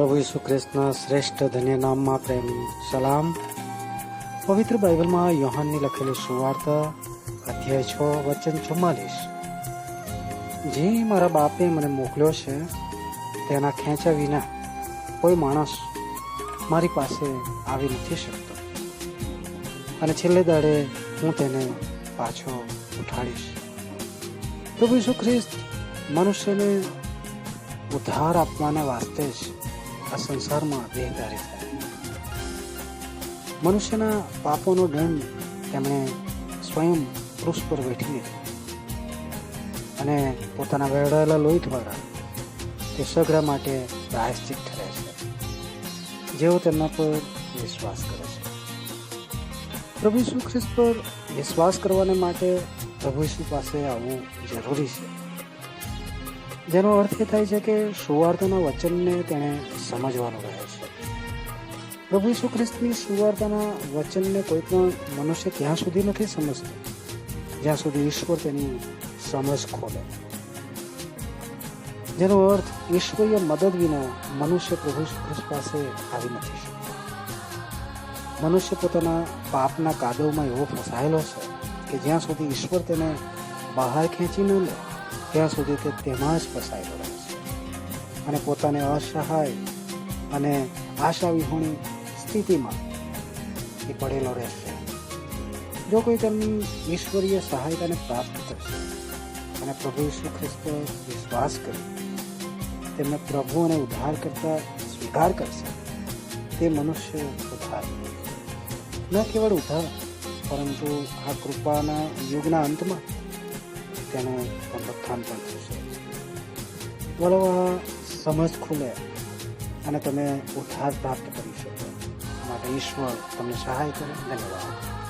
ઈસુ ખ્રિસ્તના શ્રેષ્ઠ ધન્ય નામમાં પ્રેમની સલામ. પવિત્ર બાઇબલમાં યોહાનની લખેલી સુવાર્તા અધ્યાય છ, વચન ચુમ્માલીસ. જે, મારા બાપે મને મોકલ્યો છે, તેના ખેંચ્યા વિના કોઈ માણસ મારી પાસે આવી નથી શકતો. અને છેલ્લે દાડે હું તેને પાછો ઉઠાડીશ. પ્રભુ ઈસુ ખ્રિસ્ત મનુષ્યને ઉદ્ધાર આપવાના વાસ્તે જ આ સંસારમાં દેહધારી થયા મનુષ્યના પાપોનો દંડ તેમણે સ્વયં ક્રૂસ પર વેઠી અને પોતાના વેડાયેલા લોહી દ્વારા તે સગડા માટે પ્રાયશ્ચિત ઠરે છે. જેઓ તેમના પર વિશ્વાસ કરે છે. પ્રભુ ઈસુ ખ્રિસ્ત પર વિશ્વાસ કરવાને માટે પ્રભુ ઈસુ પાસે આવવું જરૂરી છે. જેનો અર્થ એ થાય છે કે સુવાર્તાના વચનને તેણે સમજવાનું રહે છે. પ્રભુ ઈસુ ખ્રિસ્તની સુવાર્તાના વચનને કોઈ પણ મનુષ્ય ત્યાં સુધી નથી સમજતો. જ્યાં સુધી ઈશ્વર તેની સમજ ખોલે. જેનો અર્થ, ઈશ્વરીય મદદ વિના મનુષ્ય પ્રભુ ખ્રિસ્ત પાસે આવી નથી શકતો. મનુષ્ય પોતાના પાપના કાદવમાં એવો ફસાયેલો છે કે જ્યાં સુધી ઈશ્વર તેને બહાર ખેંચી ન લે. ત્યાં સુધી તે તેમાં જ ફસાયેલો રહે છે. અને પોતાને અસહાય અને આશા વિહોણી સ્થિતિમાં એ પડેલો રહેશે. જો કોઈ તેમની ઈશ્વરીય સહાયતાને પ્રાપ્ત કરશે અને પ્રભુ ઈસુ ખ્રિસ્ત વિશ્વાસ કરી તેમને પ્રભુ અને ઉદ્ધાર કરતા સ્વીકાર કરશે, તે મનુષ્ય ઉદ્ધાર ન કેવળ ઉદ્ધાર, પરંતુ આ કૃપાના યુગના અંતમાં તેનું પુનરુત્થાન પણ થશે આ સમજ ખુલે અને તમે ઉદ્ધાર પ્રાપ્ત કરી શકો. માટે ઈશ્વર તમને સહાય કરે. ધન્યવાદ.